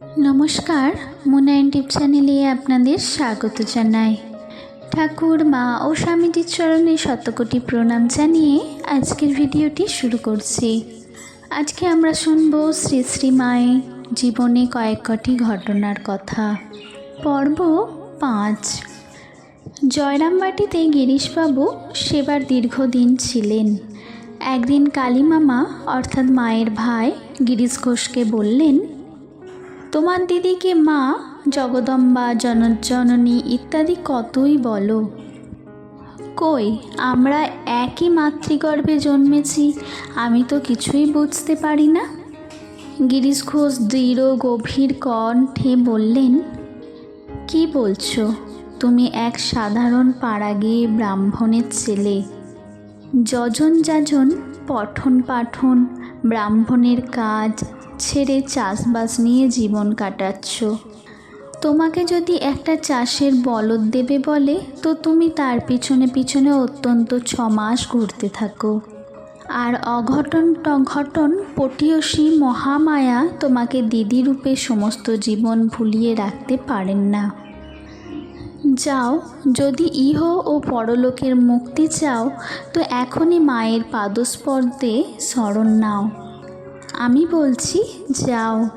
নমস্কার মুনায়ন টিপ চ্যানেলে আপনাদের স্বাগত জানাই। ঠাকুর, মা ও স্বামীজির চরণে শতকোটি প্রণাম জানিয়ে আজকের ভিডিওটি শুরু করছি। আজকে আমরা শুনব শ্রী শ্রী মায়ের জীবনে কয়েক কটি ঘটনার কথা। পর্ব পাঁচ। জয়রামবাটিতে গিরিশবাবু সেবার দীর্ঘদিন ছিলেন। একদিন কালীমামা, অর্থাৎ মায়ের ভাই গিরিশ ঘোষকে বললেন তোমার দিদিকে মা, জগদম্বা, জনজননী ইত্যাদি কতই বলো। কই, আমরা একই মাতৃগর্ভে জন্মেছি, আমি তো কিছুই বুঝতে পারি না। গিরিশ ঘোষ দৃঢ়, গভীর কণ্ঠে বললেন, কি বলছো? তুমি এক সাধারণ পাড়াগিয়ে ব্রাহ্মণের ছেলে। যজন যাজন, পঠন পাঠন ব্রাহ্মণের কাজ ছেড়ে চাষবাস নিয়ে জীবন কাটাচ্ছ। তোমাকে যদি একটা চাষের বলদ দেবে বলে, তো তুমি তার পিছনে পিছনে অত্যন্ত ছ মাস ঘুরতে থাকো। আর অঘটন টঘটন, পটীয়সী মহামায়া তোমাকে দিদি রূপে সমস্ত জীবন ভুলিয়ে রাখতে পারেন না। যাও, যদি ইহ ও পরলোকের মুক্তি চাও, তো এখনই মায়ের পাদস্পর্দে স্মরণ নাও। আমি বলছি, যাও।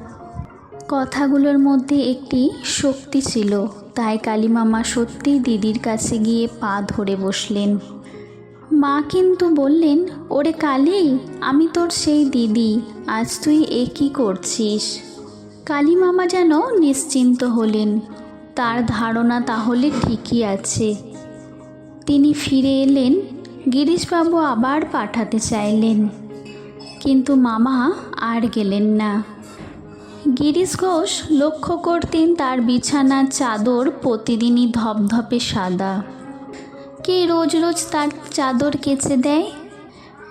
কথাগুলোর মধ্যে একটি শক্তি ছিল, তাই কালীমামা সত্যিই দিদির কাছে গিয়ে পা ধরে বসলেন। মা কিন্তু বললেন, ওরে কালী, আমি তোর সেই দিদি, আজ তুই এ কী করছিস? কালীমামা যেন নিশ্চিন্ত হলেন। তার ধারণা তাহলে ঠিকই আছে। তিনি ফিরে এলেন, গিরিশবাবু আবার পাঠাতে চাইলেন। কিন্তু মামা আর গেলেন না। গিরিশ ঘোষ লক্ষ্য করতেন তার বিছানার চাদর প্রতিদিনই ধপধপে সাদা। কে রোজ রোজ তার চাদর কেচে দেয়?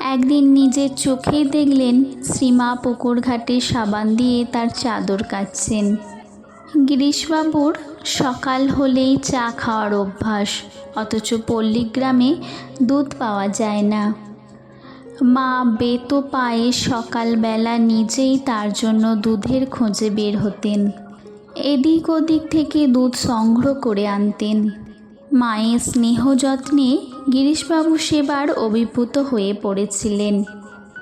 একদিন নিজের চোখেই দেখলেন, শ্রীমা পুকুর ঘাটে সাবান দিয়ে তার চাদর কাচ্ছেন। গিরিশবাবুর সকাল হলেই চা খাওয়ার অভ্যাস, অথচ পল্লীগ্রামে দুধ পাওয়া যায় না। মা বেতো পায়ে সকালবেলা নিজেই তার জন্য দুধের খোঁজে বের হতেন। এদিক ওদিক থেকে দুধ সংগ্রহ করে আনতেন। মায়ের স্নেহ যত্নে গিরিশবাবু সেবার অভিভূত হয়ে পড়েছিলেন।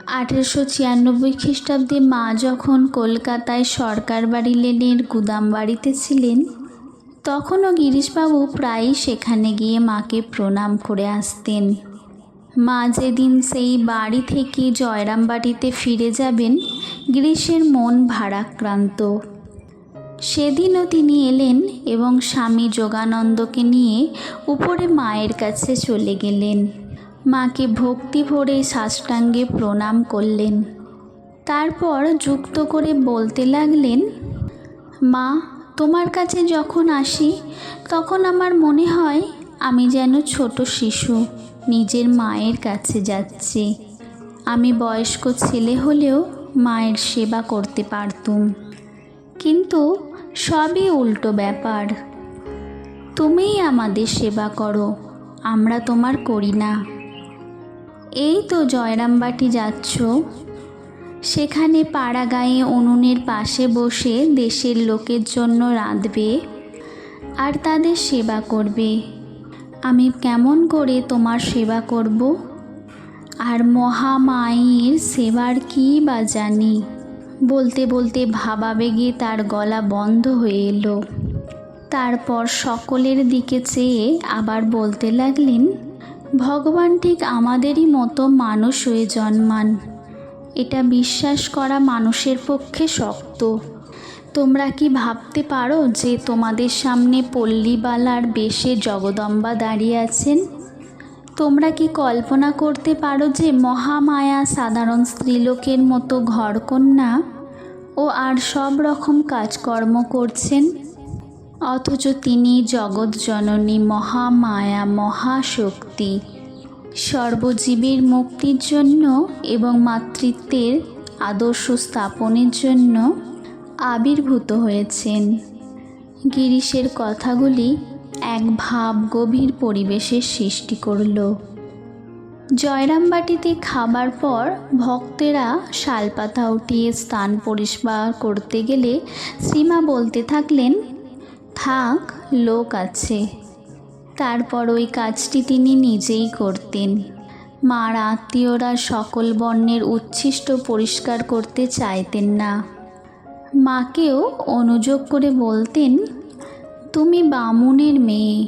আঠেরোশো ছিয়ানব্বই খ্রিস্টাব্দে মা যখন কলকাতায় সরকার বাড়ি লেনের গুদাম বাড়িতে ছিলেন, তখনও গিরিশবাবু প্রায়ই সেখানে গিয়ে মাকে প্রণাম করে আসতেন। মা যেদিন সেই বাড়ি থেকে জয়রাম বাড়িতে ফিরে যাবেন, গিরিশের মন ভারাক্রান্ত। সেদিনও তিনি এলেন এবং স্বামী যোগানন্দকে নিয়ে উপরে মায়ের কাছে চলে গেলেন। মাকে ভক্তি ভরে সাষ্টাঙ্গে প্রণাম করলেন। তারপর যুক্ত করে বলতে লাগলেন, মা, তোমার কাছে যখন আসি, তখন আমার মনে হয় আমি যেন ছোট শিশু, নিজের মায়ের কাছে যাচ্ছি। আমি বয়স্ক ছেলে হলেও মায়ের সেবা করতে পারতুম। কিন্তু সবই উল্টো ব্যাপার। তুমিই আমাদের সেবা করো, আমরা তোমার করি না। এই তো জয়রামবাটি যাচ্ছ। সেখানে পাড়া গায়ে উনুনের পাশে বসে দেশের লোকের জন্য রাঁধবে আর তাদের সেবা করবে। আমি কেমন করে তোমার সেবা করব? আর মহামায়ের সেবার কী বা জানি? বলতে বলতে ভাবাবেগে তার গলা বন্ধ হয়ে এলো। তারপর সকলের দিকে চেয়ে আবার বলতে লাগলেন ভগবান ঠিক আমাদেরই মতো মানুষ হয়ে জন্মান। এটা বিশ্বাস করা মানুষের পক্ষে শক্ত। তোমরা কি ভাবতে পারো যে তোমাদের সামনে পল্লীবালার বেশে জগদম্বা দাঁড়িয়ে আছেন? তোমরা কি কল্পনা করতে পারো যে মহামায়া সাধারণ স্ত্রীলোকের মতো ঘরকন্যা ও আর সব রকম কাজকর্ম করছেন? অথচ তিনি জগৎ জননী, মহামায়া, মহাশক্তি। সর্বজীবীর মুক্তির জন্য এবং মাতৃত্বের আদর্শ স্থাপনের জন্য আবির্ভূত হয়েছেন। গিরিশের কথাগুলি এক ভাব গভীর পরিবেশের সৃষ্টি করল। জয়রামবাটিতে খাবার পর ভক্তেরা শালপাতা উঠিয়ে স্থান পরিষ্কার করতে গেলে শ্রীমা বলতে থাকলেন থাক, লোক আছে। তারপর ওই কাজটি তিনি নিজেই করতেন। মার আত্মীয়রা সকল বর্ণের উচ্ছিষ্ট পরিষ্কার করতে চাইতেন না। মাকেও অনুযোগ করে বলতেন, তুমি বামুনের মেয়ে,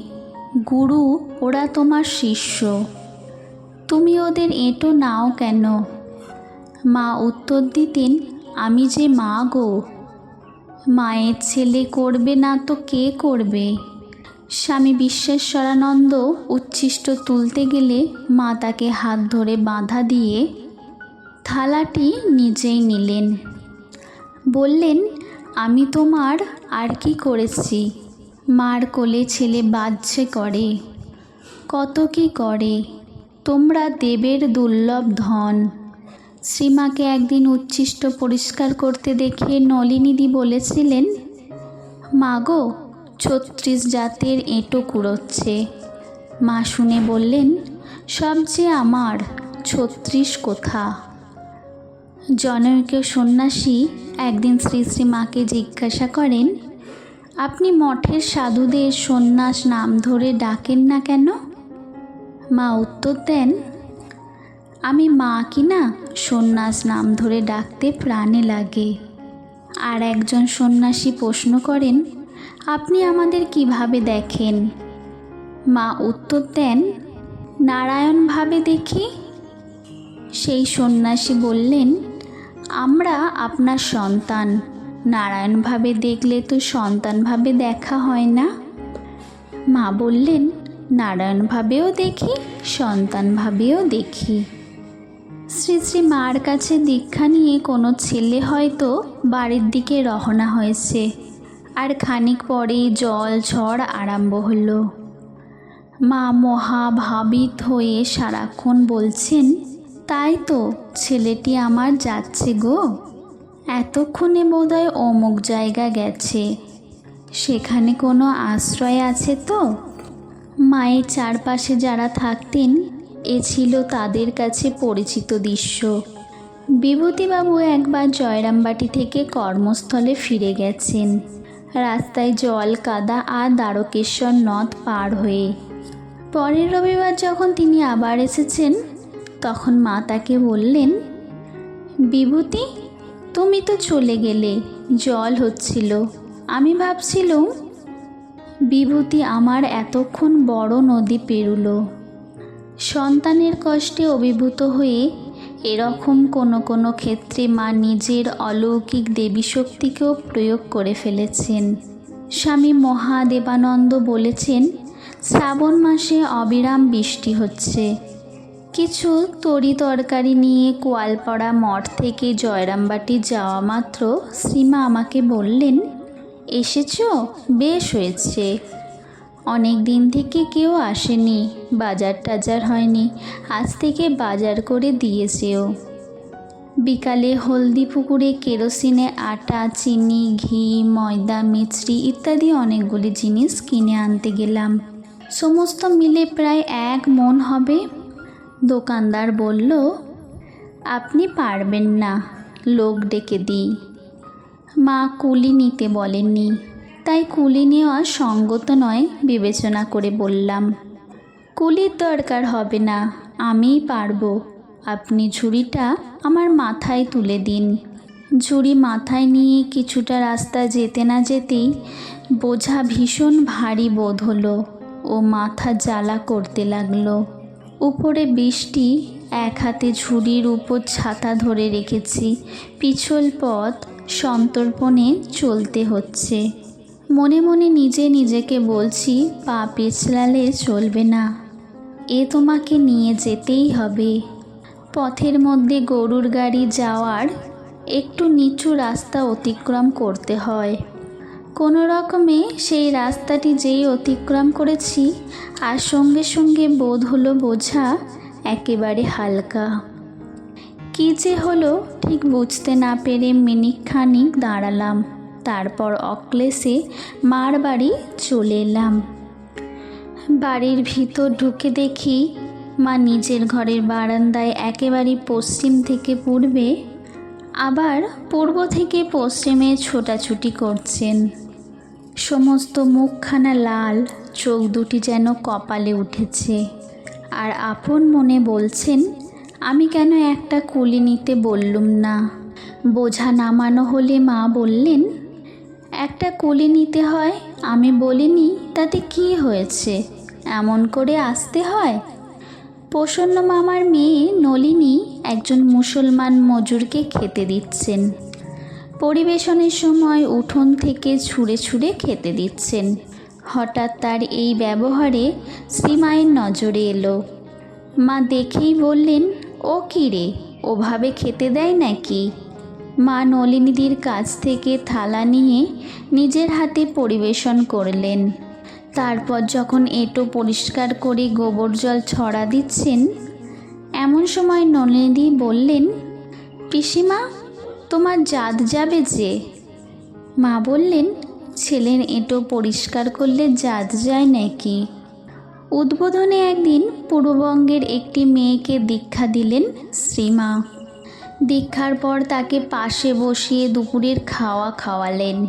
গুরু ওরা তোমার শিষ্য। তুমি ওদের এঁটো নাও কেন? মা উত্তর দিতেন, আমি যে মা গো মায়ের ছেলে করবে না তো কে করবে? স্বামী বিশ্বেশ্বরানন্দ উচ্ছিষ্ট তুলতে গেলে মা তাকে হাত ধরে বাঁধা দিয়ে থালাটি নিজেই নিলেন। বললেন, আমি তোমার আর কি করেছি? মার কোলে ছেলে বাজছে করে। কত কি করে? তোমরা দেবের দুর্লভ ধন। শ্রীমাকে একদিন উচ্ছিষ্ট পরিষ্কার করতে দেখে নলিনীদি বলেছিলেন, মাগো, ছত্রিশ জাতের এঁটো কুড়োচ্ছে। মা শুনে বললেন, সব যে আমার, ছত্রিশ কোথা? জনৈক সন্ন্যাসী একদিন শ্রী শ্রী মাকে জিজ্ঞাসা করেন, আপনি মঠের সাধুদের সন্ন্যাস নাম ধরে ডাকেন না কেন? মা উত্তর দেন আমি মা কি না সন্ন্যাস নাম ধরে ডাকতে প্রাণে লাগে। আর একজন সন্ন্যাসী প্রশ্ন করেন, আপনি আমাদের কীভাবে দেখেন? মা উত্তর দেন, নারায়ণভাবে দেখি। সেই সন্ন্যাসী বললেন, আমরা আপনার সন্তান। নারায়ণভাবে দেখলে তো সন্তানভাবে দেখা হয় না? মা বললেন, নারায়ণভাবেও দেখি, সন্তানভাবেও দেখি। শ্রী শ্রী মার কাছে দীক্ষা নিয়ে কোনো ছেলে হয়তো বাড়ির দিকে রওনা হয়েছে। আর খানিক পরেই জল ঝড় আরম্ভ হলো। মা মহাভাবিত হয়ে সারাক্ষণ বলছেন, তাই তো, ছেলেটি আমার যাচ্ছে গো। এতক্ষণে বোধহয় অমুক জায়গা গেছে। সেখানে কোনো আশ্রয় আছে তো? মায়ের চারপাশে যারা থাকতেন এ ছিল তাদের কাছে পরিচিত দৃশ্য। বিভূতিবাবু একবার জয়রামবাটি থেকে কর্মস্থলে ফিরে গেছেন। রাস্তায় জল, কাদা আর দ্বারকেশ্বর নদ পার হয়ে। পরের রবিবার যখন তিনি আবার এসেছেন, তখন মা তাকে বললেন, বিভূতি, তুমি তো চলে গেলে, জল হচ্ছিল। আমি ভাবছিলুম, বিভূতি আমার এতক্ষণ বড় নদী পেরুলো। সন্তানের কষ্টে অভিভূত হয়ে এরকম কোনো কোনো ক্ষেত্রে মা নিজের অলৌকিক দেবী শক্তিকেও প্রয়োগ করে ফেলেছেন। স্বামী মহাদেবানন্দ বলেছেন, শ্রাবণ মাসে অবিরাম বৃষ্টি হচ্ছে। কিছু তরি তরকারি নিয়ে কোয়ালপাড়া মঠ থেকে জয়রামবাটি যাওয়া মাত্র শ্রীমা আমাকে বললেন, এসেছ? বেশ হয়েছে। অনেক দিন থেকে কেউ আসেনি, বাজার টাজার হয়নি, আজ থেকে বাজার করে দিয়েছেও। বিকালে হলদি পুকুরে কেরোসিনে আটা, চিনি, ঘি, ময়দা, মিছরি ইত্যাদি অনেকগুলি জিনিস কিনে আনতে গেলাম। সমস্ত মিলে প্রায় এক মন হবে। দোকানদার বলল, আপনি পারবেন না, লোক ডেকে দিই। মা কুলি নিতে বলেননি। তাই কুলি নেওয়া সঙ্গত নয় বিবেচনা করে বললাম। কুলির দরকার হবে না, আমিই পারব। আপনি ঝুড়িটা আমার মাথায় তুলে দিন। ঝুড়ি মাথায় নিয়ে কিছুটা রাস্তা যেতে না যেতেই বোঝা ভীষণ ভারী বোধ হলো ও মাথা জ্বালা করতে লাগল। উপরে বৃষ্টি, এক হাতে ঝুড়ির উপর ছাতা ধরে রেখেছি, পিছল পথ সন্তর্পণে চলতে হচ্ছে। মনে মনে নিজে নিজেকে বলছি, পা পিছলালে চলবে না। এ তোমাকে নিয়ে যেতেই হবে। পথের মধ্যে গরুর গাড়ি যাওয়ার একটু নিচু রাস্তা অতিক্রম করতে হয়। কোনো রকমে সেই রাস্তাটি যেই অতিক্রম করেছি, আর সঙ্গে সঙ্গে বোধ হলো বোঝা একেবারে হালকা। কী যে হলো, ঠিক বুঝতে না পেরে মিনিট খানিক দাঁড়ালাম। তারপর অক্লেশে মার বাড়ি চলে এলাম। বাড়ির ভিতর ঢুকে দেখি মা নিজের ঘরের বারান্দায় একেবারে পশ্চিম থেকে পূর্বে, আবার পূর্ব থেকে পশ্চিমে ছোটাছুটি করছেন। সমস্ত মুখখানা লাল, চোখ দুটি যেন কপালে উঠেছে। আর আপন মনে বলছেন, আমি কেন একটা কুলি নিতে বললুম না? বোঝা নামানো হলে মা বললেন একটা কুলি নিতে হয়? আমি বলিনি, তাতে কি হয়েছে? এমন করে আসতে হয়? প্রসন্ন মামার মেয়ে নলিনী একজন মুসলমান মজুরকে খেতে দিচ্ছেন। পরিবেশনের সময় উঠোন থেকে ছুঁড়ে ছুঁড়ে খেতে দিচ্ছেন। হঠাৎ তার এই ব্যবহারে শ্রীমায়ের নজরে এলো। মা দেখেই বললেন, ও কী রে? ওভাবে খেতে দেয় নাকি? মা নলিনীদির কাছ থেকে থালা নিয়ে নিজের হাতে পরিবেশন করলেন। তারপর যখন এঁটো পরিষ্কার করে গোবর জল ছড়া দিচ্ছেন, এমন সময় নলিনীদি বললেন, পিসিমা, তোমার জাত যাবে যে। মা বললেন, ছেলের এঁটো পরিষ্কার করলে জাত যায় নাকি? উদ্বোধনে একদিন পূর্ববঙ্গের একটি মেয়েকে দীক্ষা দিলেন শ্রীমা। দীক্ষার পর তাকে পাশে বসিয়ে দুপুরের খাওয়া খাওয়ালেন।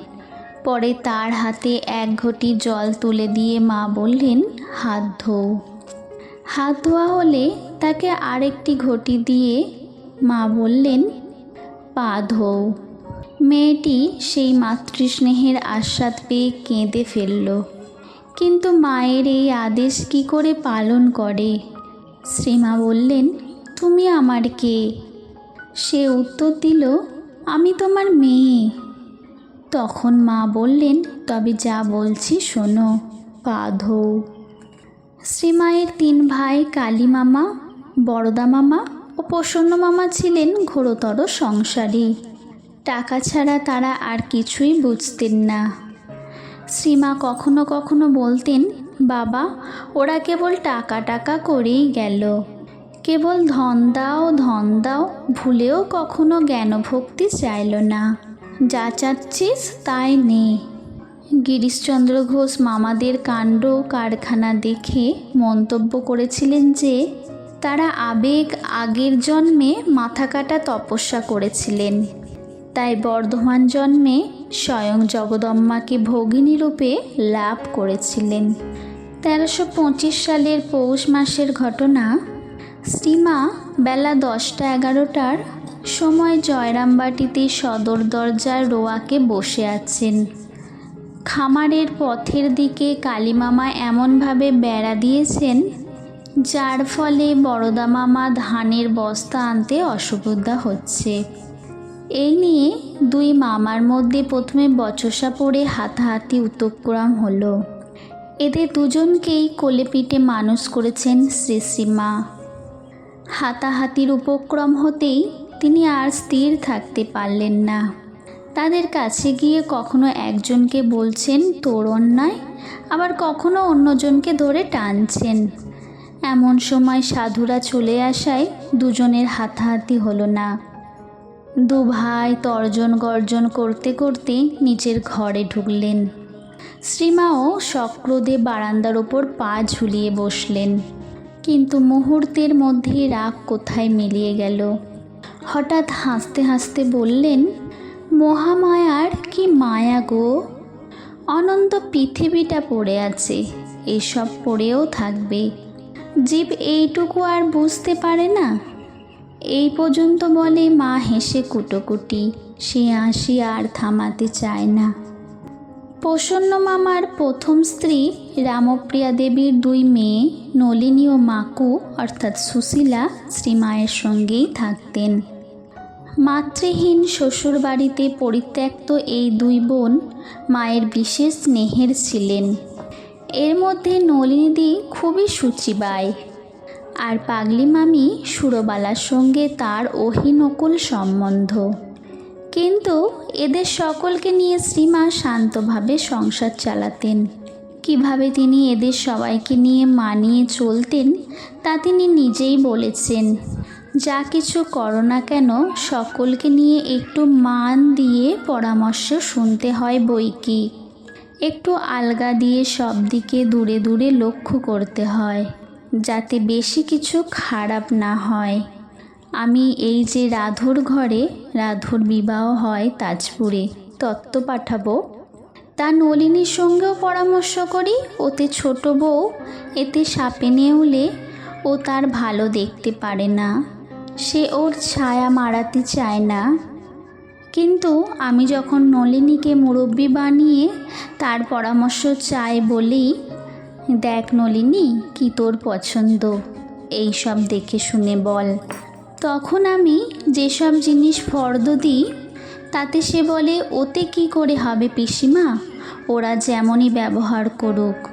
পরে তার হাতে এক ঘটি জল তুলে দিয়ে মা বললেন, হাত ধোও। হাত ধোয়া হলে তাকে আরেকটি ঘটি দিয়ে মা বললেন, পা ধোও। মেয়েটি সেই মাতৃস্নেহের আস্বাদ পেয়ে কেঁদে ফেলল। কিন্তু মায়ের এই আদেশ কি করে পালন করে? শ্রীমা বললেন, তুমি আমার কে? সে উত্তর দিল, আমি তোমার মেয়ে। তখন মা বললেন, তবে যা বলছি শোনো পা ধোও শ্রীমায়ের তিন ভাই কালী মামা, বড়দা মামা ও প্রসন্ন মামা ছিলেন ঘোরতর সংসারী। টাকা ছাড়া তারা আর কিছুই বুঝতেন না। শ্রীমা কখনো কখনো বলতেন, বাবা, ওরা কেবল টাকা টাকা করেই গেল। কেবল ধন দাও ধন দাও, ভুলেও কখনো জ্ঞানভক্তি চাইল না। যা চাচ্ছিস তাই নে। গিরিশচন্দ্র ঘোষ মামাদের কাণ্ড কারখানা দেখে মন্তব্য করেছিলেন যে, তারা আবেগ আগের জন্মে মাথা কাটা তপস্যা করেছিলেন। তাই বর্ধমান জন্মে স্বয়ং জগদম্মাকে ভগিনী রূপে লাভ করেছিলেন। তেরোশো সালের পৌষ মাসের ঘটনা শ্রীমা বেলা দশটা এগারোটার সময় জয়রামবাটিতে সদর দরজার রোয়াকে বসে আছেন। খামারের পথের দিকে কালীমামা এমনভাবে বেড়া দিয়েছেন, যার ফলে বড়দা মামা ধানের বস্তা আনতে অসুবিধা হচ্ছে। এই নিয়ে দুই মামার মধ্যে প্রথমে বচসা পড়ে হাতাহাতি উত্তক্রম হলো। এদের দুজনকেই কোলে পিঠে মানুষ করেছেন শ্রী শ্রীমা হাতাহাতির উপক্রম হতেই তিনি আর স্থির থাকতে পারলেন না। তাদের কাছে গিয়ে কখনো একজনকে বলছেন, তোর অন্যায় আবার কখনো অন্যজনকে ধরে টানছেন। এমন সময় সাধুরা চলে আসায় দুজনের হাতাহাতি হলো না। দু ভাই তর্জন গর্জন করতে করতে নিচের ঘরে ঢুকলেন। শ্রীমাও সক্রোধে বারান্দার ওপর পা ঝুলিয়ে বসলেন। কিন্তু মুহূর্তের মধ্যে রাগ কোথায় মিলিয়ে গেল? হঠাৎ হাসতে হাসতে বললেন, মহামায়ার কি মায়া গো! অনন্ত পৃথিবীটা পড়ে আছে, এসব পড়েও থাকবে। জীব এইটুকু আর বুঝতে পারে না। এই পর্যন্ত বলে মা হেসে কুটোকুটি, সে হাসি আর থামাতে চায় না। প্রসন্ন মামার প্রথম স্ত্রী রামপ্রিয়া দেবীর দুই মেয়ে, নলিনী ও মাকু, অর্থাৎ সুশীলা শ্রীমায়ের সঙ্গেই থাকতেন। মাতৃহীন শ্বশুর বাড়িতে পরিত্যক্ত এই দুই বোন মায়ের বিশেষ স্নেহের ছিলেন। এর মধ্যে নলিনীদি খুবই সূচিবায়। আর পাগলি মামি সুরবালার সঙ্গে তার অহিনকুল সম্বন্ধ। কিন্তু এদের সকলকে নিয়ে শ্রীমা শান্তভাবে সংসার চালাতেন। কীভাবে তিনি এদের সবাইকে নিয়ে মানিয়ে চলতেন, তা তিনি নিজেই বলেছেন। যা কিছু করো না কেন, সকলকে নিয়ে একটু মান দিয়ে পরামর্শ শুনতে হয় বই কি। একটু আলগা দিয়ে সব দিকে দূরে দূরে লক্ষ্য করতে হয়, যাতে বেশি কিছু খারাপ না হয়। আমি এই যে রাধুর ঘরে রাধুর বিবাহ হয় তাজপুরে তত্ত্ব পাঠাবো। তা নলিনীর সঙ্গেও পরামর্শ করি, ওতে ছোট বউ, এতে সাপে নেউলে ও তার ভালো দেখতে পারে না। সে ওর ছায়া মারাতে চায় না। কিন্তু আমি যখন নলিনীকে মুরব্বী বানিয়ে তার পরামর্শ চাই বলি, দেখ নলিনী, কি তোর পছন্দ? এই সব দেখে শুনে বল। তখন আমি যেসব জিনিস ফর্দ দিই, তাতে সে বলে, ওতে কি করে হবে পিসিমা? ওরা যেমনই ব্যবহার করুক।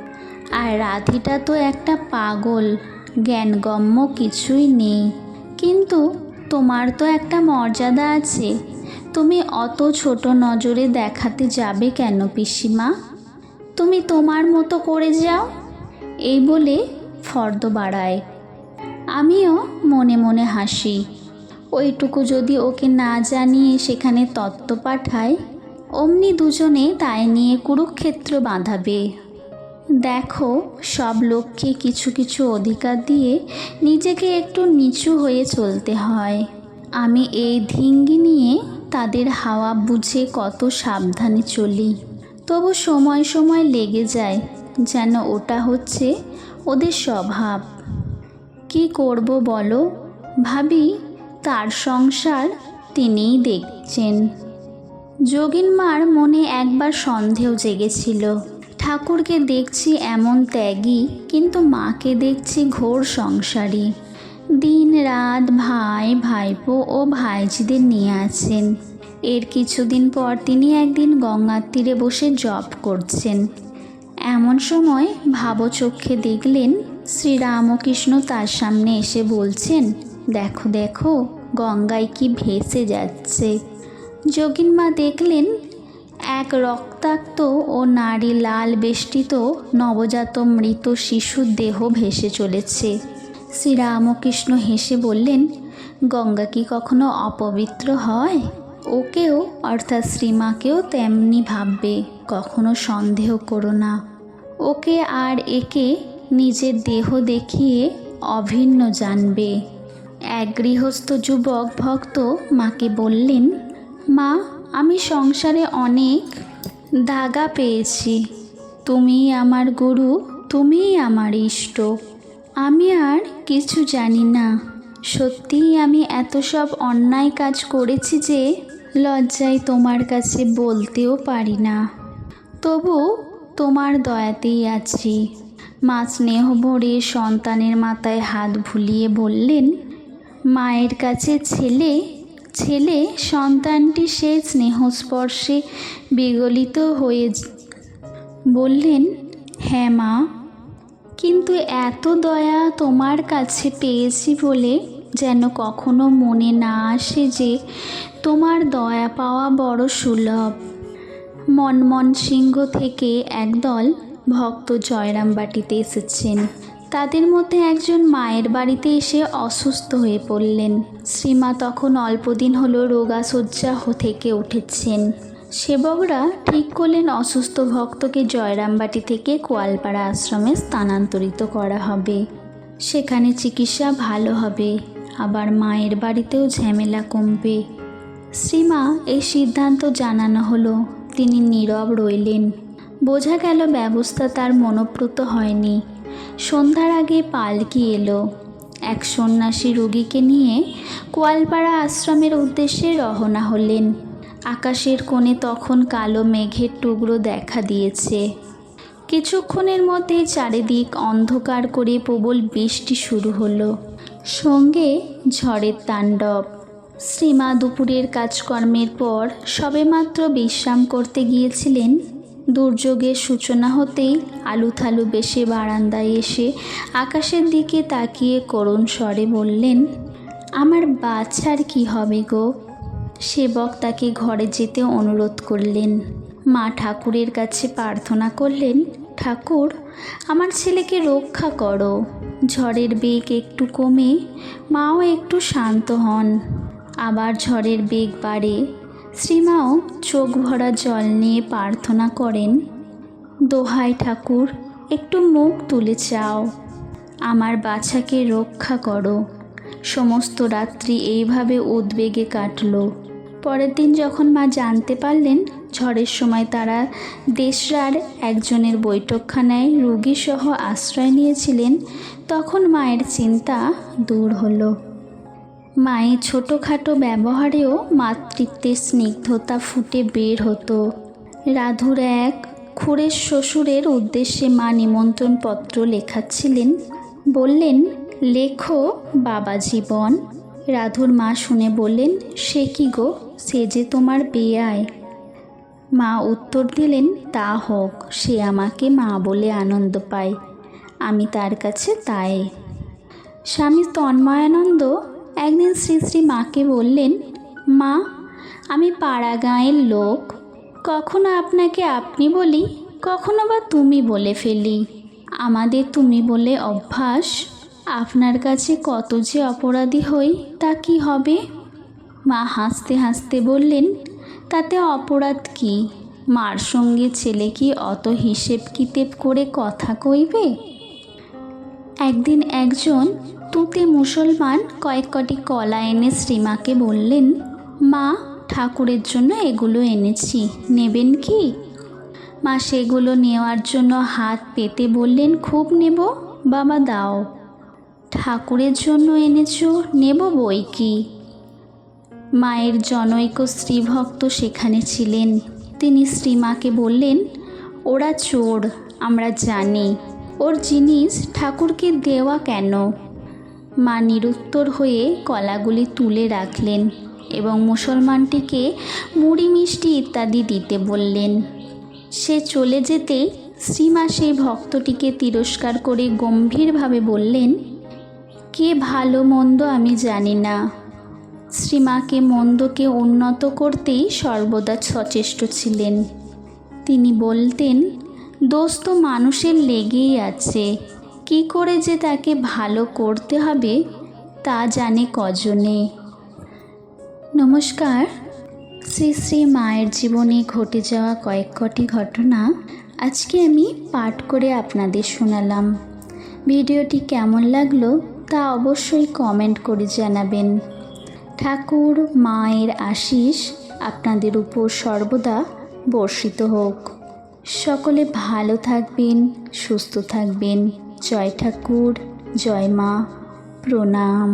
আর রাধিটা তো একটা পাগল, জ্ঞানগম্য কিছুই নেই। কিন্তু তোমার তো একটা মর্যাদা আছে। তুমি অত ছোট নজরে দেখাতে যাবে কেন পিসিমা? তুমি তোমার মতো করে যাও। এই বলে ফর্দ বাড়ায়। আমিও মনে মনে হাসি। ওইটুকু যদি ওকে না জানিয়ে সেখানে তত্ত্ব পাঠায়, অমনি দুজনে তাই নিয়ে কুরুক্ষেত্র বাঁধাবে। দেখো, সব লোককে কিছু কিছু অধিকার দিয়ে নিজেকে একটু নিচু হয়ে চলতে হয়। আমি এই ধিঙ্গি নিয়ে তাদের হাওয়া বুঝে কত সাবধানে চলি। তবু সময় সময় লেগে যায়, যেন ওটা হচ্ছে ওদের স্বভাব। কি করব বলো? ভাবি, তার সংসার তিনিই দেখছেন। যোগিন মার মনে একবার সন্দেহ জেগেছিল। ঠাকুরকে দেখছি এমন ত্যাগী, কিন্তু মাকে দেখছি ঘোর সংসারী। দিন রাত ভাই, ভাইপো ও ভাইজিদের নিয়ে আছেন। এর কিছুদিন পর তিনি একদিন গঙ্গার তীরে বসে জপ করছেন। এমন সময় ভাবচক্ষে দেখলেন শ্রীরামকৃষ্ণ তার সামনে এসে বলছেন, দেখো দেখো, গঙ্গায় কি ভেসে যাচ্ছে। যোগিন মা দেখলেন, এক রক্তাক্ত ও নারী লাল বেষ্টিত নবজাত মৃত শিশুর দেহ ভেসে চলেছে। শ্রীরামকৃষ্ণ হেসে বললেন, গঙ্গা কি কখনো অপবিত্র হয়? ওকেও, অর্থাৎ শ্রীমাকেও তেমনি ভাববে, কখনো সন্দেহ করো না। ওকে আর একে নিজের দেহ দেখিয়ে অভিন্ন জানবে। এক গৃহস্থ যুবক ভক্ত মাকে বললেন, মা, আমি সংসারে অনেক দাগা পেয়েছি। তুমি আমার গুরু, তুমিই আমার ইষ্ট। আমি আর কিছু জানি না। সত্যিই আমি এত সব অন্যায় কাজ করেছি যে লজ্জায় তোমার কাছে বলতেও পারি না। তবু তোমার দয়াতেই আছি। মা স্নেহ ভরে সন্তানের মাথায় হাত ভুলিয়ে বললেন, মায়ের কাছে ছেলে ছেলে, সন্তানটি সেই স্নেহস্পর্শে বিগলিত হয়ে বললেন হ্যাঁ মা, কিন্তু এত দয়া তোমার কাছে পেয়েছি বলে যেন কখনো মনে না আসে যে তোমার দয়া পাওয়া বড় সুলভ। মনমন সিংহ থেকে একদল ভক্ত জয়রামবাটিতে এসেছেন। তাদের মধ্যে একজন মায়ের বাড়িতে এসে অসুস্থ হয়ে পড়লেন। শ্রীমা তখন অল্পদিন হলো রোগাশয্যা থেকে উঠেছেন। সেবকরা ঠিক করলেন অসুস্থ ভক্তকে জয়রামবাটি থেকে কোয়ালপাড়া আশ্রমে স্থানান্তরিত করা হবে। সেখানে চিকিৎসা ভালো হবে। আবার মায়ের বাড়িতেও ঝামেলা কমবে। শ্রীমা এই সিদ্ধান্ত জানানো হলো। তিনি নীরব রইলেন। বোঝা গেল ব্যবস্থা তার মনোপ্রত হয়নি। সন্ধ্যার আগে পালকি এলো। এক সন্ন্যাসী রোগীকে নিয়ে কোয়ালপাড়া আশ্রমের উদ্দেশ্যে রওনা হলেন। আকাশের কোণে তখন কালো মেঘের টুকরো দেখা দিয়েছে। কিছুক্ষণের মধ্যে চারিদিক অন্ধকার করে প্রবল বৃষ্টি শুরু হলো। সঙ্গে ঝড়ের তাণ্ডব। শ্রীমা দুপুরের কাজকর্মের পর সবেমাত্র বিশ্রাম করতে গিয়েছিলেন দুর্যোগের সূচনা হতেই আলুথালু বেশে বারান্দায় এসে আকাশের দিকে তাকিয়ে করুণ স্বরে বললেন, আমার বাচ্চার কি হবে গো? সেবক তাকে ঘরে যেতে অনুরোধ করলেন। মা ঠাকুরের কাছে প্রার্থনা করলেন, ঠাকুর, আমার ছেলেকে রক্ষা করো। ঝড়ের বেগ একটু কমে, মাও একটু শান্ত হন। আবার ঝড়ের বেগ বাড়ে শ্রীমাও চোখ ভরা জল নিয়ে প্রার্থনা করেন, দোহাই ঠাকুর, একটু মুখ তুলে চাও। আমার বাছাকে রক্ষা করো। সমস্ত রাত্রি এইভাবে উদ্বেগে কাটলো। পরের দিন যখন মা জানতে পারলেন, ঝড়ের সময় তারা দেশরার একজনের বৈঠকখানায় রুগীসহ আশ্রয় নিয়েছিলেন, তখন মায়ের চিন্তা দূর হলো। মায়ের ছোটোখাটো ব্যবহারেও মাতৃত্বের স্নিগ্ধতা ফুটে বের হতো। রাধুর এক খুড়ের শ্বশুরের উদ্দেশ্যে মা নিমন্ত্রণ পত্র লেখাচ্ছিলেন। বললেন, লেখো বাবা জীবন। রাধুর মা শুনে বললেন, সে কি গো? সে যে তোমার বেয়ায় মা উত্তর দিলেন, তা হোক, সে আমাকে মা বলে আনন্দ পায়। আমি তার কাছে তাই। স্বামী তন্ময়ানন্দ একদিন শ্রী শ্রী মাকে বললেন, মা, আমি পাড়া গাঁয়ের লোক। কখনো আপনাকে আপনি বলি, কখনো বা তুমি বলে ফেলি। আমাদের তুমি বলে অভ্যাস। আপনার কাছে কত যে অপরাধী হই, তা কি হবে? মা হাসতে হাসতে বললেন, তাতে অপরাধ কি? মার সঙ্গে ছেলে কি অত হিসেব কিতেব করে কথা কইবে? একদিন একজন তুতে মুসলমান কয়েক কটি কলা এনে শ্রীমাকে বললেন, মা, ঠাকুরের জন্য এগুলো এনেছি, নেবেন কি? মা, সেগুলো নেওয়ার জন্য হাত পেতে বললেন, খুব নেব, বাবা দাও। ঠাকুরের জন্য এনেছো, নেব বই কি? মায়ের জনৈক শ্রীভক্ত সেখানে ছিলেন। তিনি শ্রীমাকে বললেন, ওরা চোর, আমরা জানি। ওর জিনিস ঠাকুরকে দেওয়া কেন? মা নিরুত্তর হয়ে কলাগুলি তুলে রাখলেন এবং মুসলমানটিকে মুড়ি মিষ্টি ইত্যাদি দিতে বললেন। সে চলে যেতেই শ্রীমা সেই ভক্তটিকে তিরস্কার করে গম্ভীরভাবে বললেন, কে ভালো মন্দ আমি জানি না। শ্রীমাকে মন্দকে উন্নত করতেই সর্বদা সচেষ্ট ছিলেন। তিনি বলতেন, দোস্ত মানুষের লেগেই আছে। কি করে যে তাকে ভালো করতে হবে তা জানে কজনে। নমস্কার। শ্রী শ্রী মায়ের জীবনে ঘটে যাওয়া কয়েক কটি ঘটনা আজকে আমি পাঠ করে আপনাদের শোনালাম। ভিডিওটি কেমন লাগল তা অবশ্যই কমেন্ট করে জানাবেন। ঠাকুর মায়ের আশিস আপনাদের উপর সর্বদা বর্ষিত হোক। সকলে ভালো থাকবেন, সুস্থ থাকবেন। জয় ঠাকুর জয় মা প্রণাম।